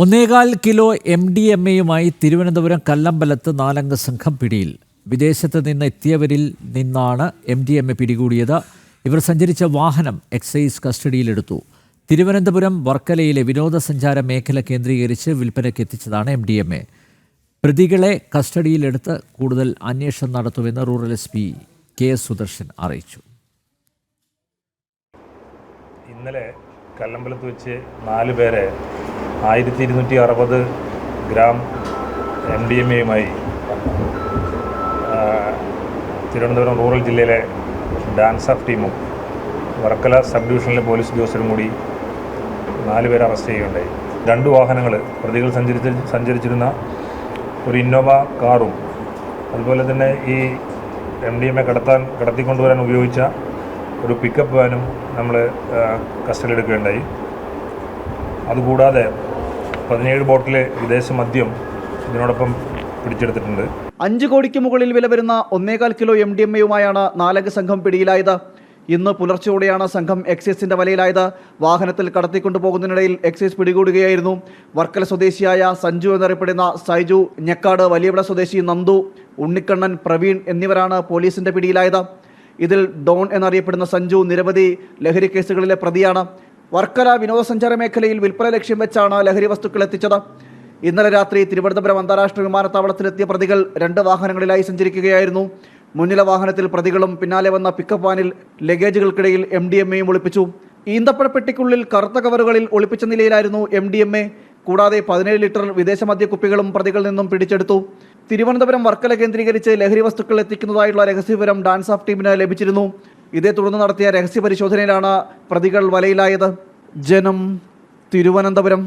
ഒന്നേകാൽ kilo M D M എയുമായി തിരുവനന്തപുരം കല്ലമ്പലത്ത് നാലംഗ സംഘം പിടിയിൽ. വിദേശത്ത് നിന്ന് എത്തിയവരിൽ നിന്നാണ് എം ഡി എം എ പിടികൂടിയത്. ഇവർ സഞ്ചരിച്ച വാഹനം എക്സൈസ് കസ്റ്റഡിയിലെടുത്തു. തിരുവനന്തപുരം വർക്കലയിലെ വിനോദസഞ്ചാര മേഖല കേന്ദ്രീകരിച്ച് വിൽപ്പനയ്ക്ക് എത്തിച്ചതാണ് എം ഡി എം എ. പ്രതികളെ കസ്റ്റഡിയിലെടുത്ത് കൂടുതൽ അന്വേഷണം നടത്തുമെന്ന് rural S P K Sudarshan അറിയിച്ചു. ഇന്നലെ കല്ലമ്പലത്ത് വെച്ച് നാല് പേരെ ആയിരത്തി ഇരുന്നൂറ്റി അറുപത് ഗ്രാം എം ഡി എം എയുമായി തിരുവനന്തപുരം റൂറൽ ജില്ലയിലെ ഡാൻസ് ഓഫ് ടീമും വർക്കല സബ് ഡിവിഷനിലെ പോലീസ് ഉദ്യോഗസ്ഥരും കൂടി നാല് പേരെ അറസ്റ്റ് ചെയ്യുകയുണ്ടായി. രണ്ട് വാഹനങ്ങൾ പ്രതികൾ സഞ്ചരിച്ച് സഞ്ചരിച്ചിരുന്ന ഒരു ഇന്നോവ കാറും അതുപോലെ തന്നെ ഈ എം ഡി എം എ കടത്താൻ കടത്തിക്കൊണ്ടുവരാൻ ഉപയോഗിച്ച ഒരു പിക്കപ്പ് വാനും നമ്മൾ കസ്റ്റഡിയിലെടുക്കുകയുണ്ടായി. അതുകൂടാതെ പതിനേഴ് ബോട്ടിലെ വിദേശ മദ്യം ഇതിനോടൊപ്പം പിടിച്ചെടുത്തിട്ടുണ്ട്. അഞ്ച് കോടിക്ക് മുകളിൽ വില വരുന്ന ഒന്നേകാൽ കിലോ എം ഡി എം എയുമായാണ് നാലംഗ സംഘം പിടിയിലായത്. ഇന്ന് പുലർച്ചെയോടെയാണ് സംഘം എക്സൈസിന്റെ വലയിലായത്. വാഹനത്തിൽ കടത്തിക്കൊണ്ടുപോകുന്നതിനിടയിൽ എക്സൈസ് പിടികൂടുകയായിരുന്നു. വർക്കല സ്വദേശിയായ സഞ്ജു എന്നറിയപ്പെടുന്ന സൈജു ഞെക്കാട് വലിയവിട സ്വദേശി നന്ദു ഉണ്ണിക്കണ്ണൻ പ്രവീൺ എന്നിവരാണ് പോലീസിന്റെ പിടിയിലായത്. ഇതിൽ ഡോൺ എന്നറിയപ്പെടുന്ന സഞ്ജു നിരവധി ലഹരി കേസുകളിലെ പ്രതിയാണ്. വർക്കല വിനോദസഞ്ചാര മേഖലയിൽ വിൽപ്പന ലക്ഷ്യം വെച്ചാണ് ലഹരി വസ്തുക്കൾ എത്തിച്ചത്. ഇന്നലെ രാത്രി തിരുവനന്തപുരം അന്താരാഷ്ട്ര വിമാനത്താവളത്തിലെത്തിയ പ്രതികൾ രണ്ട് വാഹനങ്ങളിലായി സഞ്ചരിക്കുകയായിരുന്നു. മുന്നിലെ വാഹനത്തിൽ പ്രതികളും പിന്നാലെ വന്ന പിക്കപ്പ് വാനിൽ ലഗേജുകൾക്കിടയിൽ എം ഡി എം എയും ഒളിപ്പിച്ചു. ഈന്തപ്പഴപ്പെട്ടിക്കുള്ളിൽ കറുത്ത കവറുകളിൽ ഒളിപ്പിച്ച നിലയിലായിരുന്നു എം ഡി എം എ കൂടാതെ പതിനേഴ് ലിറ്റർ വിദേശ മദ്യക്കുപ്പികളും പ്രതികളിൽ നിന്നും പിടിച്ചെടുത്തു. തിരുവനന്തപുരം വർക്കല കേന്ദ്രീകരിച്ച് ലഹരി വസ്തുക്കൾ എത്തിക്കുന്നതായുള്ള രഹസ്യവിവരം ഡാൻസ് ഓഫ് ടീമിന് ലഭിച്ചിരുന്നു. ഇതേ തുടർന്ന് നടത്തിയ രഹസ്യ പരിശോധനയിലാണ് പ്രതികൾ വലയിലായത്. ജനം തിരുവനന്തപുരം.